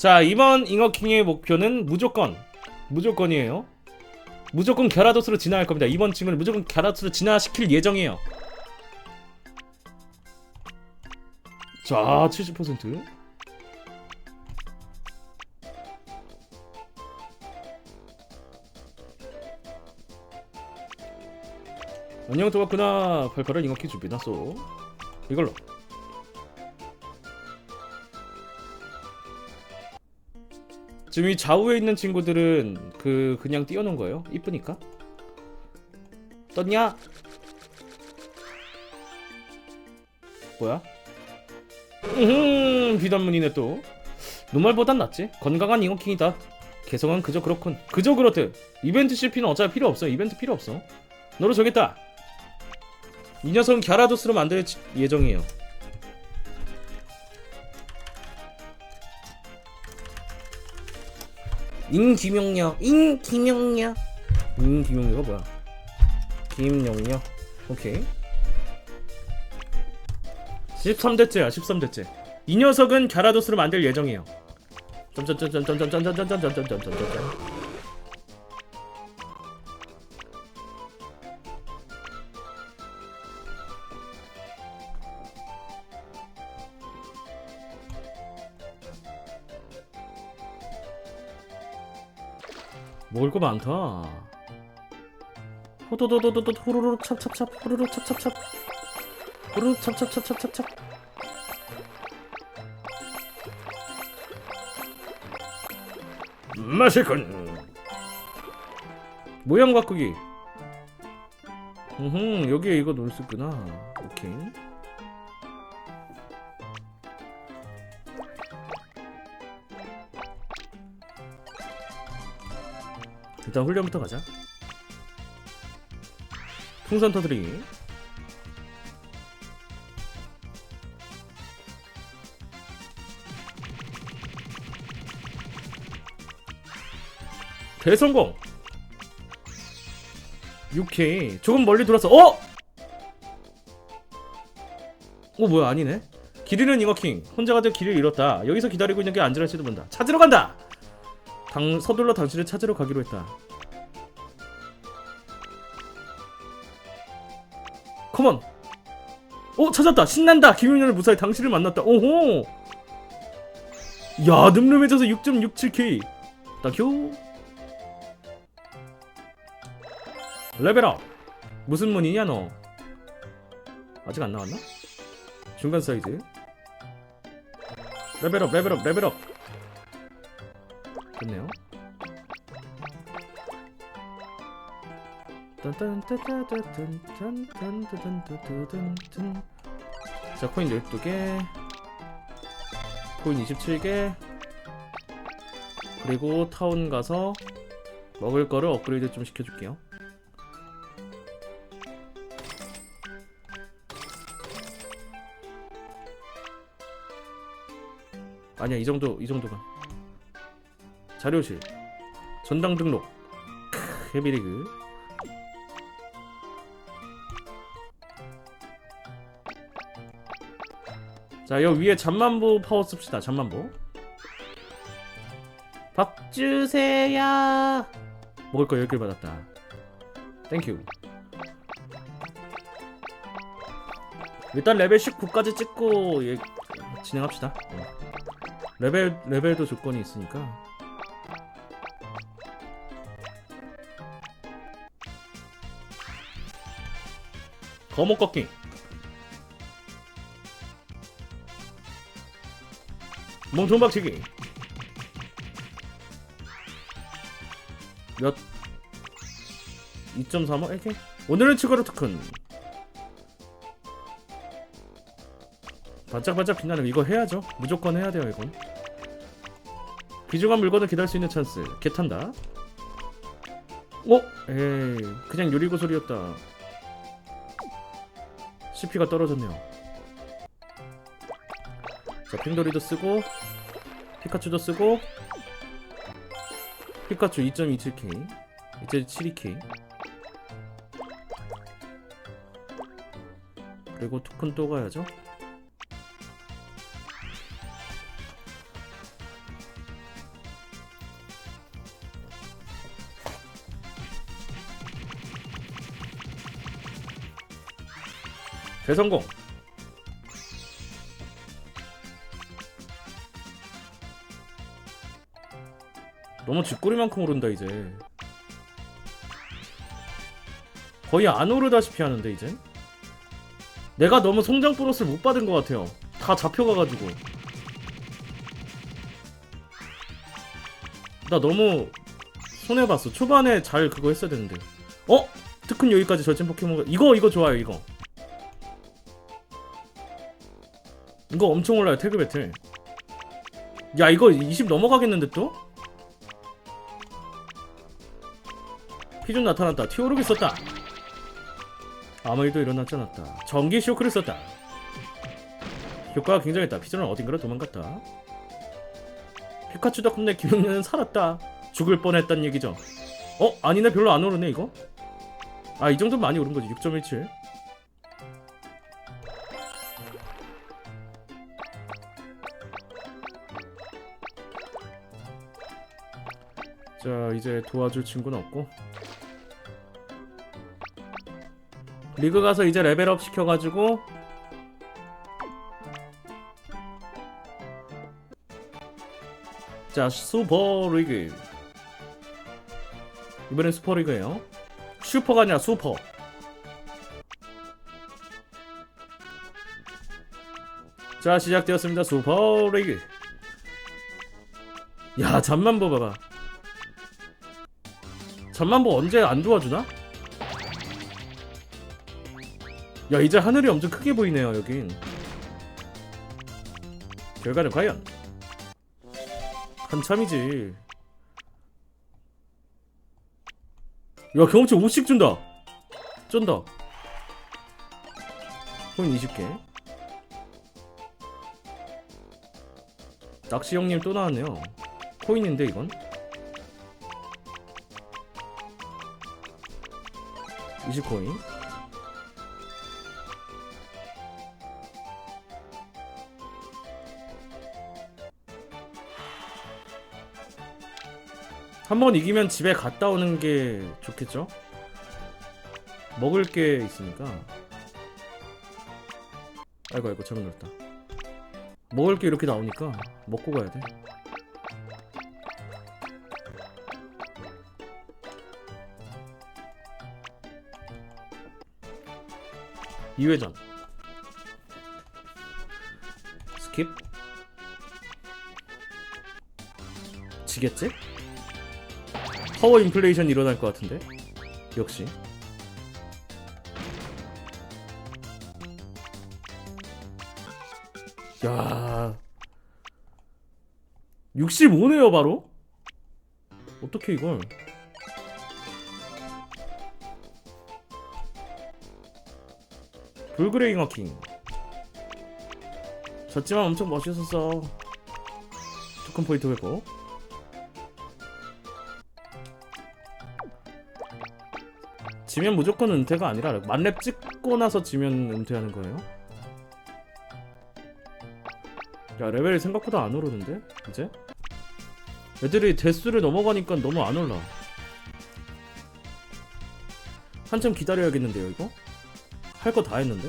자 이번 잉어킹의 목표는 무조건 무조건이에요. 무조건 갸라도스로 진화할 겁니다. 이번 친구는 무조건 갸라도스로 진화시킬 예정이에요. 자 70% 안녕 도봤구나. 발가락 잉어킹 준비해놨어. 이걸로 지금 이 좌우에 있는 친구들은 그 그냥 띄워놓은 거예요. 이쁘니까. 떴냐? 뭐야? 음 비단문이네 또. 노말보단 낫지. 건강한 잉어킹이다. 개성은 그저 그렇군. 그저 그렇듯. 이벤트 CP는 어차피 필요 없어. 이벤트 필요 없어. 너로 정했다. 이 녀석은 갸라도스로 만들 예정이에요. 임김용녀 임김용녀. 임김용녀가 뭐야? 김용녀. 오케이. 13대째야 13대째. 이 녀석은 갸라도스를 만들 예정이에요. 점점점점점점점점점점점점점점 먹을 거 많다. 호도도도도도 호로로 찹찹찹 호로로 찹찹찹 호로로 찹찹찹찹찹찹 맛있군. 모양 바꾸기. 음, 여기에 이거 놓을 수 있구나. 오케이. 일단 훈련부터 가자. 풍선 터뜨리기. 대성공. 6K. 조금 멀리 돌아서. 어? 어 뭐야 아니네. 길 잃은 잉어킹. 혼자 가도 길을 잃었다. 여기서 기다리고 있는 게 안전할지도 모른다. 찾으러 간다. 당 서둘러 당신을 찾으러 가기로 했다. 컴온. 오 찾았다. 신난다. 김윤현을 무사히 당신을 만났다. 오호. 야 늠름해져서 6.67k. 땡큐. 레벨업. 무슨 문이냐 너? 아직 안 나왔나? 중간 사이즈. 레벨업 레벨업 레벨업. 좋네요. 자 코인 12개 코인 27개 그리고 타운 가서 먹을 거를 업그레이드 좀 시켜줄게요 아니야 이 정도 이 정도만 자료실 전당 등록 크, 헤비리그. 자 여기 위에 잠만보 파워 씁시다 잠만보. 밥 주세요 먹을 거 10개 받았다. 땡큐 일단 레벨 19까지 찍고 예, 진행합시다. 어. 레벨 레벨도 조건이 있으니까 거목 꺾기 몸통 박치기. 몇? 2.35 이렇게 오늘은 추가로 특훈 반짝반짝 빛나는 이거 해야죠. 무조건 해야 돼요 이건. 귀중한 물건을 기다릴 수 있는 찬스. 개 탄다. 어? 에이 그냥 유리고 소리였다 CP가 떨어졌네요. 자 핑돌이도 쓰고 피카츄도 쓰고 피카츄 2.27K 이제 72K 그리고 토큰 또 가야죠 대성공. 너무 쥐꼬리만큼 오른다 이제. 거의 안 오르다시피 하는데 이제 내가 너무 성장 보너스를 못 받은 것 같아요. 다 잡혀가가지고. 나 너무 손해봤어. 초반에 잘 그거 했어야 되는데. 어? 특훈 여기까지 절친 포켓몬 이거 이거 좋아요 이거 이거 엄청 올라요 태그 배틀. 야 이거 20 넘어가겠는데 또? 피좀 나타났다. 티오르기 썼다. 아무 일도 일어나지 않았다. 전기 쇼크를 썼다. 효과가 굉장했다. 피존은 어딘가로 도망갔다. 피카츄 덕분에 김용련은 살았다. 죽을 뻔했단 얘기죠. 어? 아니네. 별로 안 오르네 이거? 아 이 정도면 많이 오른 거지. 6.17 자 이제 도와줄 친구는 없고. 리그 가서 이제 레벨업 시켜가지고. 자 슈퍼 리그. 이번엔 슈퍼 리그예요. 슈퍼가 아니라 슈퍼. 자 시작되었습니다. 슈퍼 리그. 야 잠만보 봐봐 잠만보 언제 안 도와주나? 야 이제 하늘이 엄청 크게 보이네요 여긴. 결과는 과연? 한참이지. 야 경험치 50씩 준다. 쩐다. 코인 20개. 낚시 형님 또 나왔네요. 코인인데 이건 20코인. 한번 이기면 집에 갔다 오는 게 좋겠죠? 먹을 게 있으니까. 아이고 아이고 잘못 눌렀다. 먹을 게 이렇게 나오니까 먹고 가야 돼 이회전. 스킵. 지겠지? 파워 인플레이션 일어날 것 같은데? 역시. 야. 65네요 바로? 어떻게 이걸 불그레잉어 킹 졌지만 엄청 멋있었어 토큰 포인트 회복 지면 무조건 은퇴가 아니라 만렙 찍고 나서 지면 은퇴하는 거예요? 야 레벨이 생각보다 안 오르는데 이제? 애들이 대수를 넘어가니까 너무 안 올라 한참 기다려야겠는데요 이거? 할 거 다 했는데?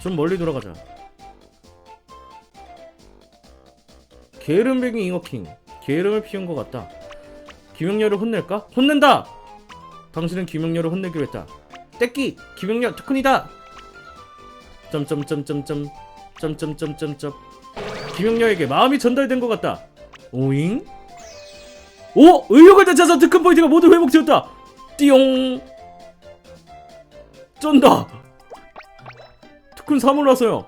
좀 멀리 돌아가자 게으름뱅이 잉어킹 게으름을 피운 것 같다 김영렬을 혼낼까? 혼낸다! 당신은 김영렬을 혼내기로 했다 떼끼! 김영렬 특훈이다! 점점점점점 점점점점점 김영렬에게 마음이 전달된 것 같다. 오잉? 오! 의욕을 되찾아서 특훈 포인트가 모두 회복되었다. 띠용! 쩐다! 특훈 3 올라서요.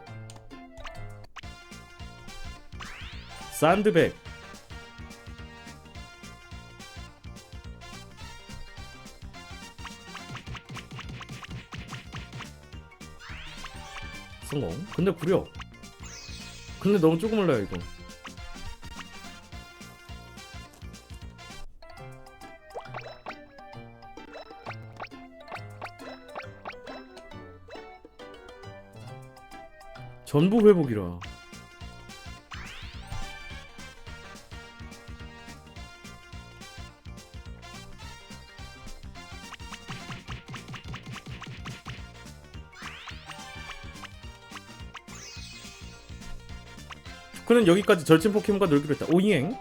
샌드백. 성공. 근데 구려 근데 너무 조금 올라요 이거. 전부 회복이라 그는 여기까지 절친 포켓몬과 놀기로 했다. 오이행.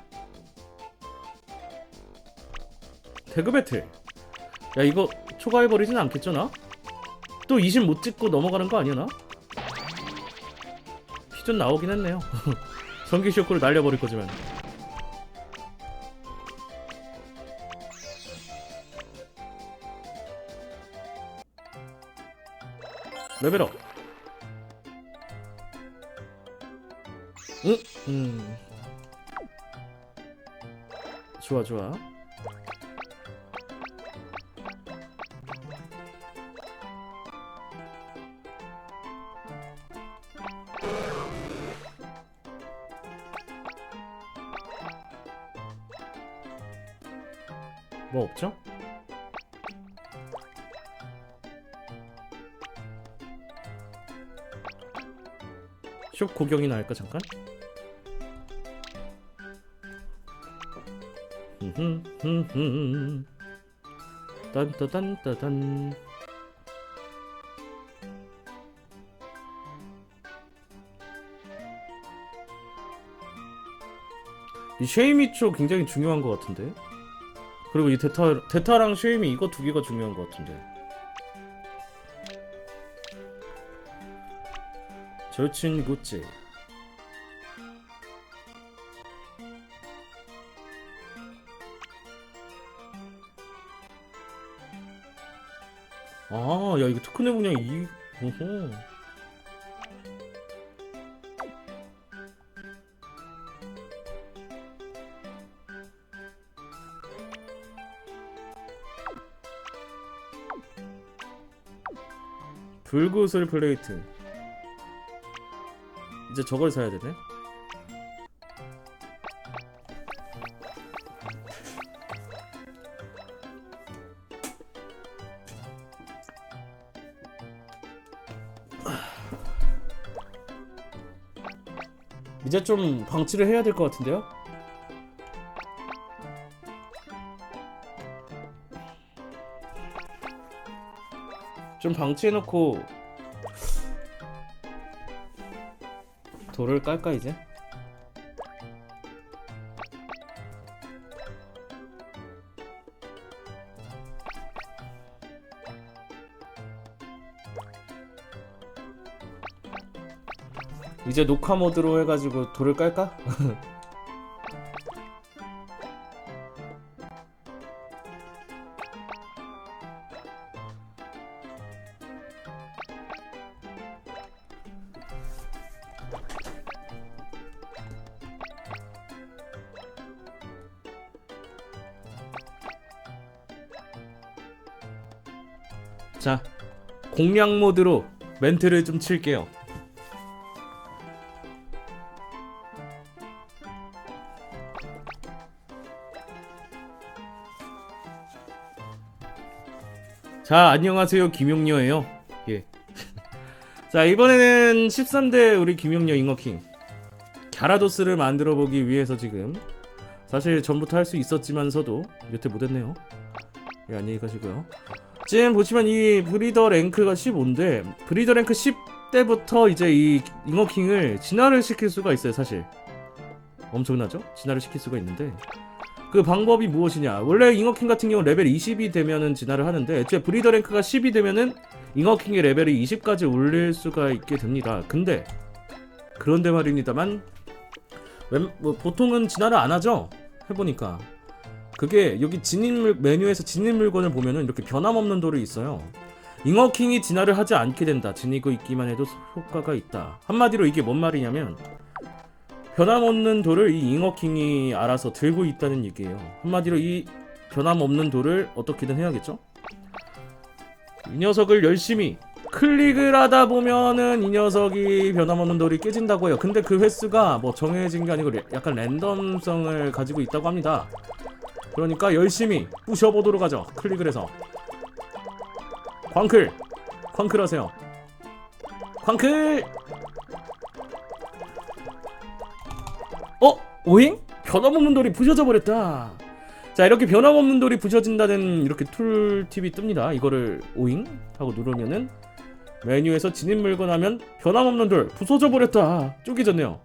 태그 배틀. 야 이거 초과해버리진 않겠죠 나? 또 20 못 찍고 넘어가는 거 아니야 나? 피존 나오긴 했네요. 전기 쇼크를 날려버릴 거지만. 레벨업. 음. 좋아 좋아. 뭐 없죠? 숍 구경이나 할까 잠깐? 딴따단따단. 이 쉐이미초 굉장히 중요한 것 같은데? 그리고 이 데타 데타랑 쉐이미 이거 두 개가 중요한 것 같은데. 절친 구찌 야 이거 특훈의 분량 이, 오호. 불구슬 플레이트. 이제 저걸 사야 되네. 이제 좀 방치를 해야 될 것 같은데요? 좀 방치해놓고 돌을 깔까 이제? 이제 녹화 모드로 해가지고 돌을 깔까? 자, 공략 모드로 멘트를 좀 칠게요. 자, 안녕하세요. 김용녀예요. 예. 자, 이번에는 13대 우리 김용녀 잉어킹. 갸라도스를 만들어 보기 위해서 지금 사실 전부터 할 수 있었지만서도 여태 못했네요. 예, 안녕히 가시고요. 지금 보시면 이 브리더 랭크가 15인데 브리더 랭크 10대부터 이제 이 잉어킹을 진화를 시킬 수가 있어요, 사실. 엄청나죠? 진화를 시킬 수가 있는데 그 방법이 무엇이냐? 원래 잉어킹 같은 경우 레벨 20이 되면은 진화를 하는데 애초에 브리더 랭크가 10이 되면은 잉어킹의 레벨이 20까지 올릴 수가 있게 됩니다. 근데 그런데 말입니다만 웬, 뭐 보통은 진화를 안 하죠. 해보니까 그게 여기 진입 메뉴에서 진입 물건을 보면은 이렇게 변함없는 돌이 있어요. 잉어킹이 진화를 하지 않게 된다. 지니고 있기만 해도 효과가 있다. 한마디로 이게 뭔 말이냐면 변함없는 돌을 이 잉어킹이 알아서 들고 있다는 얘기예요. 한마디로 이 변함없는 돌을 어떻게든 해야겠죠? 이 녀석을 열심히 클릭을 하다 보면은 이 녀석이 변함없는 돌이 깨진다고 해요. 근데 그 횟수가 뭐 정해진 게 아니고 레- 약간 랜덤성을 가지고 있다고 합니다. 그러니까 열심히 부셔보도록 하죠. 클릭을 해서. 광클! 광클 하세요. 광클! 오잉? 변함없는 돌이 부셔져 버렸다. 자 이렇게 변함없는 돌이 부셔진다는 이렇게 툴팁이 뜹니다. 이거를 오잉 하고 누르면은 메뉴에서 진입 물건 하면 변함없는 돌 부서져 버렸다. 쪼개졌네요.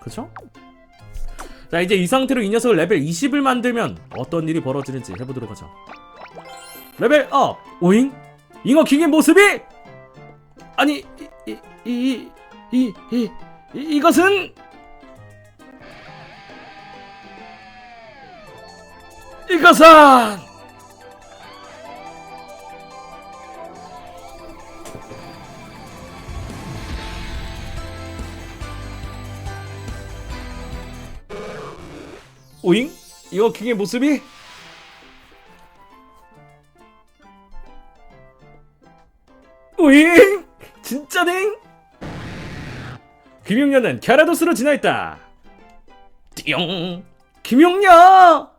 그쵸? 자 이제 이 상태로 이 녀석을 레벨 20을 만들면 어떤 일이 벌어지는지 해보도록 하죠 레벨 업! 오잉? 잉어 킹의 모습이! 아니 이이이이 이 이것은 이것은 오잉? 잉어킹의 모습이 오잉? 진짜네? 김용녀는 갸라도스로 진화했다. 띠용. 김용녀.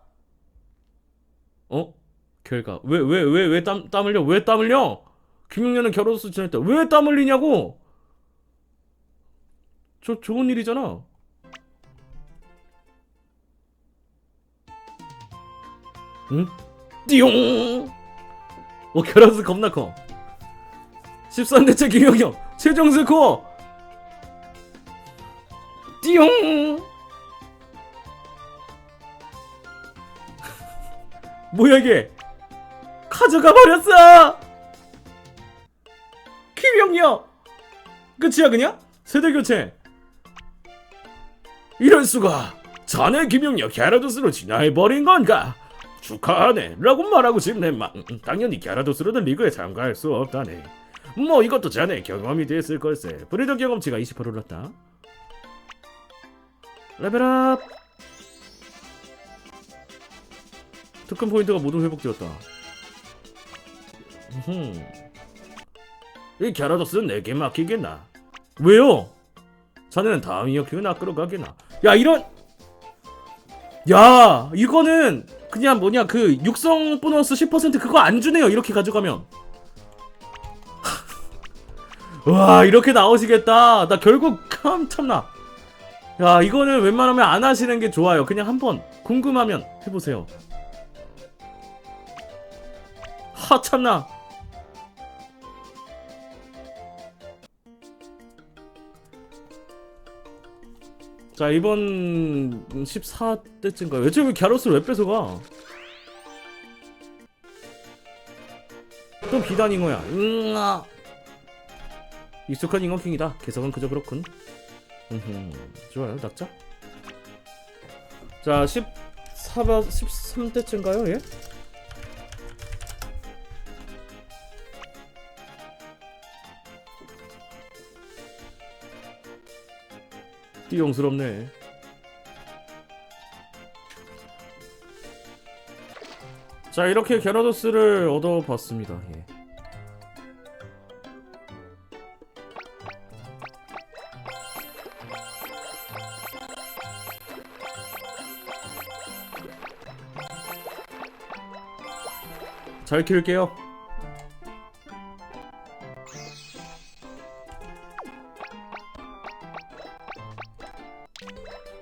어? 결과 왜 왜 왜 왜 땀 땀 흘려? 왜 땀 흘려? 김용녀는 갸라도스 진화했다. 왜땀 흘리냐고? 저 좋은 일이잖아. 응? 띠용. 어 갸라도스 겁나 커. 13대째 김용녀 최종 스코어 띠용 뭐야 이게 가져가 버렸어! 김용녀 끝이야 그냥? 세대 교체. 이럴 수가. 자네 김용녀 갸라도스로 진화해버린 건가? 축하하네 라고 말하고 싶네만 당연히 갸라도스로는 리그에 참가할 수 없다네. 뭐 이것도 자네 경험이 됐을 걸세. 브리더 경험치가 20% 올랐다. 레벨업! 특훈 포인트가 모두 회복되었다 음흠. 이 갸라도스는 내게 맡기겠나? 왜요? 자네는 다음 낚으러 가겠나? 야 이런! 야 이거는 그냥 뭐냐 그 육성 보너스 10% 그거 안 주네요 이렇게 가져가면. 와 이렇게 나오시겠다. 나 결국 참 참나. 야 이거는 웬만하면 안 하시는 게 좋아요. 그냥 한번 궁금하면 해보세요. 하 참나 자 이번 14대째인가요 애초에 왜 갸로스를 왜 뺏어가 또 비단인 거야 응아 익숙한 잉어킹이다. 개성은 그저 그렇군. 음흠, 좋아요, 낙자. 자, 14바, 13대째인가요, 얘? 띠용스럽네. 자, 이렇게 게라도스를 얻어봤습니다. 예. 잘 키울게요.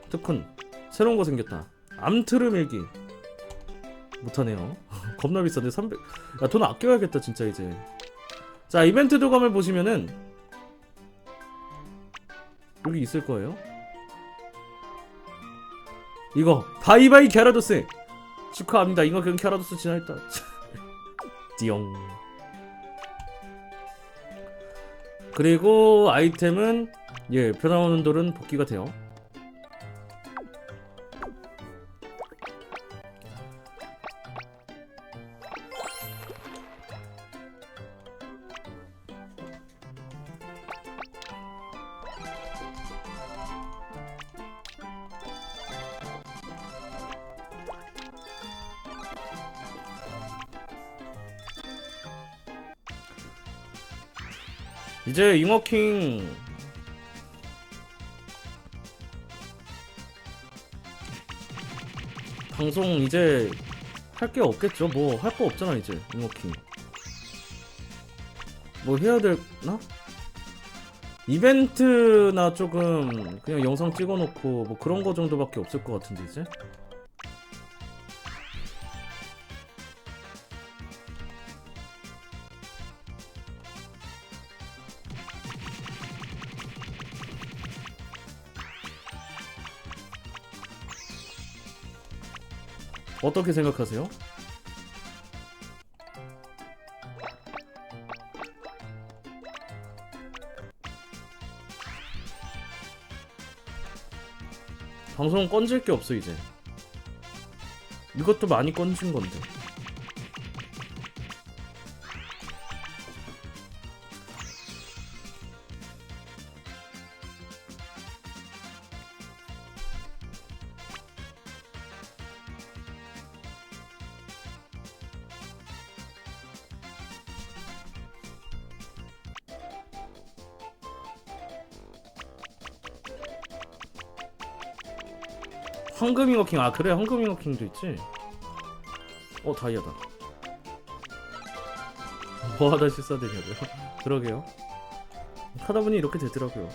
특훈 새로운 거 생겼다. 암트르 밀기 못하네요. 겁나 비싼데 300. 야 돈 아껴야겠다 진짜 이제. 자 이벤트 도감을 보시면은 여기 있을 거예요. 이거 바이바이 갸라도스 축하합니다. 그냥 갸라도스 진화했다. 띠용. 그리고 아이템은 예 변화오는 돌은 복귀가 돼요. 이제 잉어킹 방송 이제 할 게 없겠죠. 뭐 할 거 없잖아 이제 잉어킹. 뭐 해야 되나? 이벤트나 조금 그냥 영상 찍어놓고 뭐 그런 거 정도밖에 없을 것 같은데 이제. 어떻게 생각하세요? 방송은 건질 게 없어 이제 이것도 많이 건진 건데 황금잉어킹. 아 그래 황금잉어킹도 있지. 어 다이아다. 뭐하다 실사되냐고요? 그러게요. 하다 보니 이렇게 되더라고요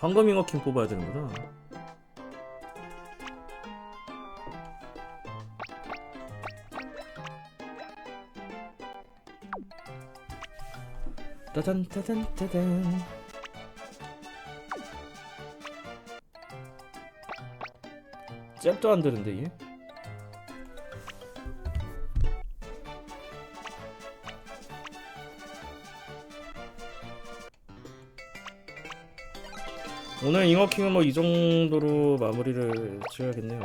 황금잉어킹 뽑아야 되는구나. 따단 따단 따단 잽도 안 되는데 얘 오늘 잉어킹은 뭐 이 정도로 마무리를 지어야겠네요